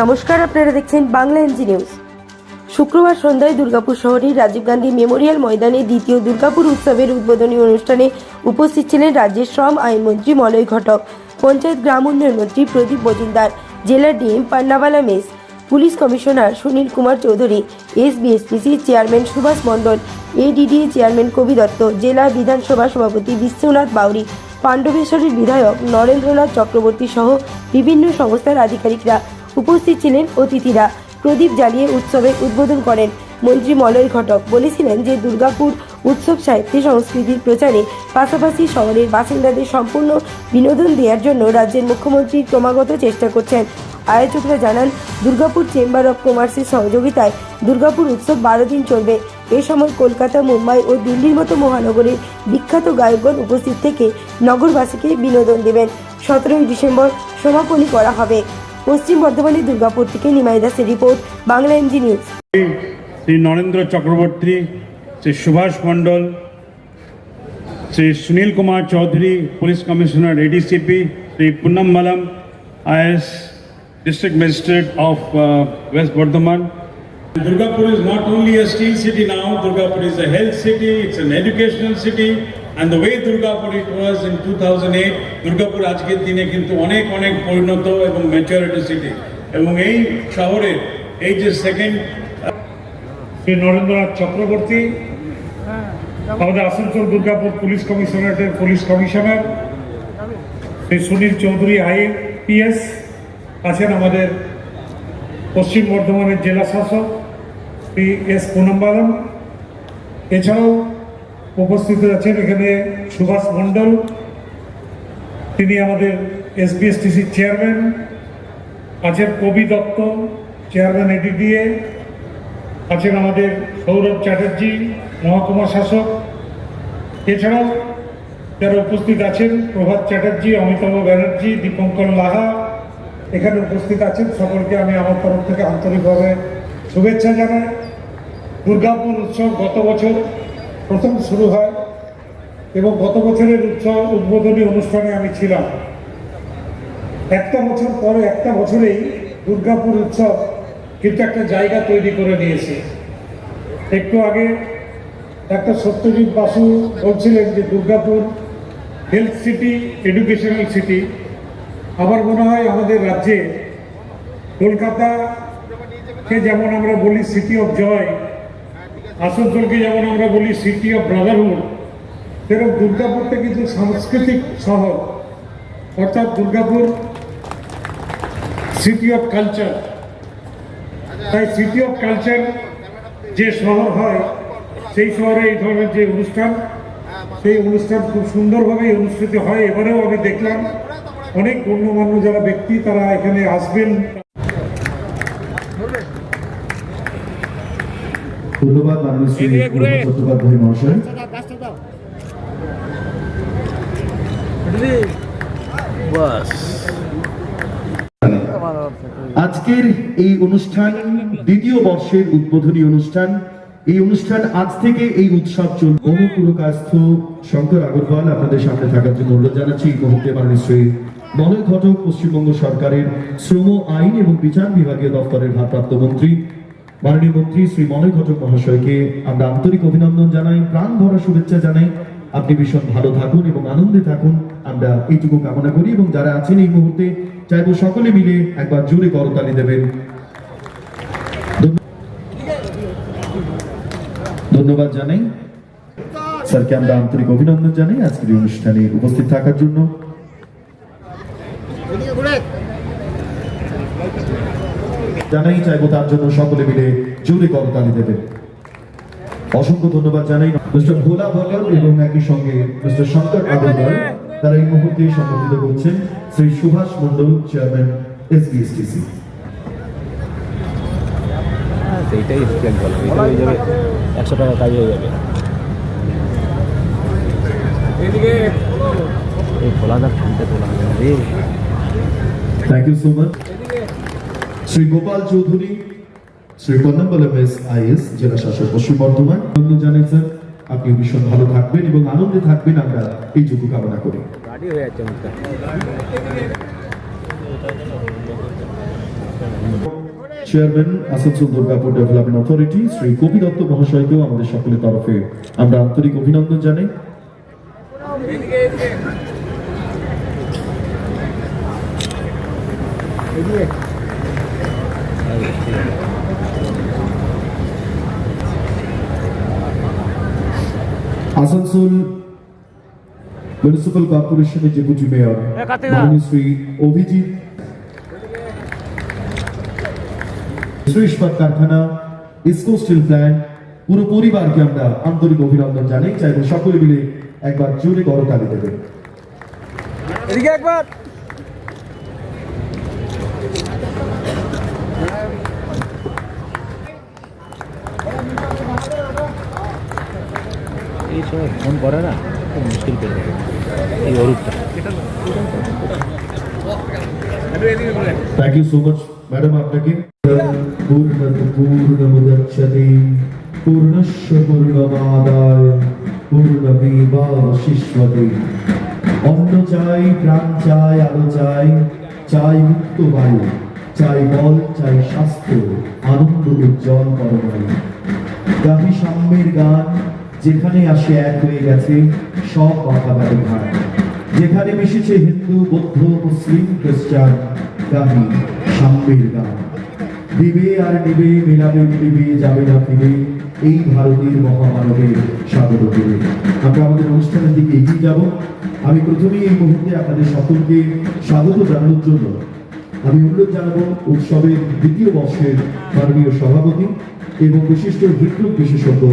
নমস্কার, আপনারা দেখছেন বাংলা এনজি নিউজ। শুক্রবার সন্ধ্যায় দুর্গাপুর শহরের রাজীব গান্ধী মেমোরিয়াল ময়দানে দ্বিতীয় দুর্গাপুর উৎসবের উদ্বোধনী অনুষ্ঠানে উপস্থিত ছিলেন রাজ্যের শ্রম আইনমন্ত্রী মলয় ঘটক, পঞ্চায়েত গ্রাম উন্নয়ন মন্ত্রী প্রদীপ মজুমদার জেলার DM Pannabala mace, police commissioner Sunil Kumar Chowdhury S BSPC chairman Subhash Mondal, ADDA chairman Kabi Dutta, জেলা বিধানসভা সভাপতি বিশ্বনাথ বাউরি, পাণ্ডবেশ্বরের বিধায়ক নরেন্দ্রনাথ চক্রবর্তী সহ বিভিন্ন সংস্থার আধিকারিকরা উপস্থিত ছিলেন অতিথিরা। প্রদীপ জ্বালিয়ে উৎসবের উদ্বোধন করেন মন্ত্রী মলয় ঘটক। বলেছিলেন যে, দুর্গাপুর উৎসব সাহিত্য সংস্কৃতির প্রচারে পাশাপাশি শহরের বাসিন্দাদের সম্পূর্ণ বিনোদন দেওয়ার জন্য রাজ্যের মুখ্যমন্ত্রী ক্রমাগত চেষ্টা করছেন। আয়োজকরা জানান, দুর্গাপুর চেম্বার অব কমার্সের সহযোগিতায় দুর্গাপুর উৎসব বারো দিন চলবে। এ সময় কলকাতা, মুম্বাই ও দিল্লির মতো মহানগরের বিখ্যাত গায়কগণ উপস্থিত থেকে নগরবাসীকে বিনোদন দেবেন। সতেরোই ডিসেম্বর সমাপনী করা হবে। পশ্চিম বর্ধমানের দুর্গাপুর থেকে নিমাই দাসের report Bangla NG news Shri Narendra Chakraborty Shri Subhash Mondal Shri Sunil Kumar Chowdhury police commissioner ADCP Shri Punnam Malam IAS magistrate of uh, West Bardhaman. Durgapur is not only a steel city now, Durgapur is a health city, it's an educational city, and the way Durgapur it was in 2008, Durgapur আজকের দিনে কিন্তু অনেক অনেক পরিণত এবং maturity city এবং এই শহরের এই যে সেকেন্ড শ্রী নরেন্দ্রনাথ চক্রবর্তী আমাদের Asansol Durgapur police কমিশনারেটের police commissioner Shri Sunil Chowdhury IPS আছেন আমাদের পশ্চিম বর্ধমানের জেলা শাসক শ্রী এস পুনম্বালম। এছাড়াও উপস্থিত আছেন এখানে সুভাষ মণ্ডল, তিনি আমাদের এসবিএসটিসির চেয়ারম্যান আছেন কবি দত্ত চেয়ারম্যান এডিডিএ আছেন আমাদের সৌরভ চ্যাটার্জি, মহকুমা শাসক। এছাড়াও যারা উপস্থিত আছেন, প্রভাত চ্যাটার্জি, অমিতাভ ব্যানার্জি, দীপঙ্কর লাহা, এখানে উপস্থিত আছেন। সকলকে আমি আমার তরফ থেকে আন্তরিকভাবে শুভেচ্ছা জানাই। দুর্গাপুর উৎসব গত বছর প্রথম শুরু হয় এবং গত বছরের উৎসব উদ্বোধনী অনুষ্ঠানে আমি ছিলাম। একটা বছর পরে একটা বছরেই দুর্গাপুর উৎসব কিন্তু একটা জায়গা তৈরি করে নিয়েছে একটু আগে একটা সত্যজিৎ বাসু বলছিলেন যে Durgapur health city educational city আমার মনে হয় আমাদের রাজ্যে কলকাতাকে যেমন আমরা বলি সিটি অফ জয় আসানসোলকে যেমন আমরা বলি সিটি অফ ব্রাদারহুড সেরকম দুর্গাপুরটা কিন্তু সাংস্কৃতিক শহর, অর্থাৎ দুর্গাপুর সিটি অফ কালচার তাই সিটি অফ কালচার যে শহর হয়, সেই শহরে এই ধরনের যে অনুষ্ঠান, সেই অনুষ্ঠান খুব সুন্দরভাবে অনুষ্ঠিত হয়। এবারেও আমি দেখলাম, অনেক গণ্যমান্য যারা ব্যক্তি তারা এখানে আসবেন। ধন্যবাদ মাননীয় শ্রী চট্টোপাধ্যায় মহাশয়। আজকের এই অনুষ্ঠান দ্বিতীয় বর্ষের উদ্বোধনী অনুষ্ঠান এই অনুষ্ঠান আজ থেকে এই উৎসব চল অনুপুরকাস্থ শঙ্কর আগরওয়াল আপনাদের সামনে থাকার জন্য অনুরোধ জানাচ্ছি এই মুহূর্তে মাননীয় শ্রী মলয় ঘটক পশ্চিমবঙ্গ সরকারের শ্রম আইন এবং বিচার বিভাগীয় দপ্তরের ভারপ্রাপ্ত মন্ত্রী মাননীয় মন্ত্রী শ্রী মলয় ঘটক মহাশয়কে আমরা আন্তরিক অভিনন্দন জানাই, প্রাণ ভরা শুভেচ্ছা জানাই। আপনি ভীষণ ভালো থাকুন এবং আনন্দে থাকুন। আমরা এইটুকু কামনা করি এবং যারা আছেন এই মুহূর্তে, চাইব সকলে মিলে একবার জোরে করতালি দেবেন। ধন্যবাদ জানাই। স্যারকে আমরা আন্তরিক অভিনন্দন জানাই আজকের অনুষ্ঠানে উপস্থিত থাকার জন্য। জানাই চাইব তার জন্য সকলে মিলে জোরে করতালি দেবেন। অসংখ্য ধন্যবাদ জানাই। মিস্টার ভোলা বলর এবং একই সঙ্গে মিস্টার শঙ্কর আগরওয়াল তারা এই মুহূর্তে সম্বোধিত করছেন শ্রী সুভাষ মণ্ডল চেয়ারম্যান এসবিএসটিসি। সেইটাই স্ক্যান বলো এটা হয়ে যাবে একশো টাকা কাজ হয়ে যাবে। এই খোলাটা ফোনটা তোলা রে thank you so much Shri Gopal Chowdhury Shri Ponnambalam S IAS জেলা শাসক পশ্চিম বর্ধমান। ধন্যবাদ জানাই স্যার। আপনি ভীষণ ভালো থাকবেন এবং আনন্দে থাকবেন। আমরা এই এইটুকু কামনা করি। Chairman Asansol Durgapur development authority Shri Kabi Dutta মহাশয়কেও আমাদের সকলের তরফে আমরা আন্তরিক অভিনন্দন জানাই। আসানসোল মিউনিসিপাল কর্পোরেশনের ডেপুটি মেয়র শ্রী অভিজিৎ শ্রী ইস্পাত কারখানা ইসকো স্টিল প্ল্যান্ট পুরো পরিবারকে আমরা আন্তরিক অভিনন্দন জানাই। চাইব সকলে মিলে একবার জোরে করতালি দেবেন। এদিকে একবার। সময় ফোন করে না, খুব মুশকিল করে দেবে এই অরূপটা। Thank you so much madam আপনাকে। অন্ন চাই, প্রাণ চাই, আলো চাই চাই মুক্ত বায়ু, চাই বল, চাই স্বাস্থ্য আনন্দ উজ্জ্বল করবায়ু। গাহি সাম্যের গান যেখানে আসে এক হয়ে গেছে সব কথা ব্যবহার যেখানে মিশেছে হিন্দু, বৌদ্ধ, মুসলিম, খ্রিস্টান গাহি সাম্যের গান দিবে আর নিবে, মিলাবে, মিলিবে, যাবে না ফিরে, এই ভারতের মহামানবের স্বাগত দেবে আমরা আমাদের অনুষ্ঠানের দিকে এগিয়ে যাব। আমি প্রথমেই এই মুহূর্তে আপনাদের সকলকে স্বাগত জানানোর জন্য আমি অনুরোধ জানাব উৎসবের দ্বিতীয় বর্ষের মাননীয় সভাপতি এবং বিশিষ্ট বিদ্যুৎ বিশেষজ্ঞ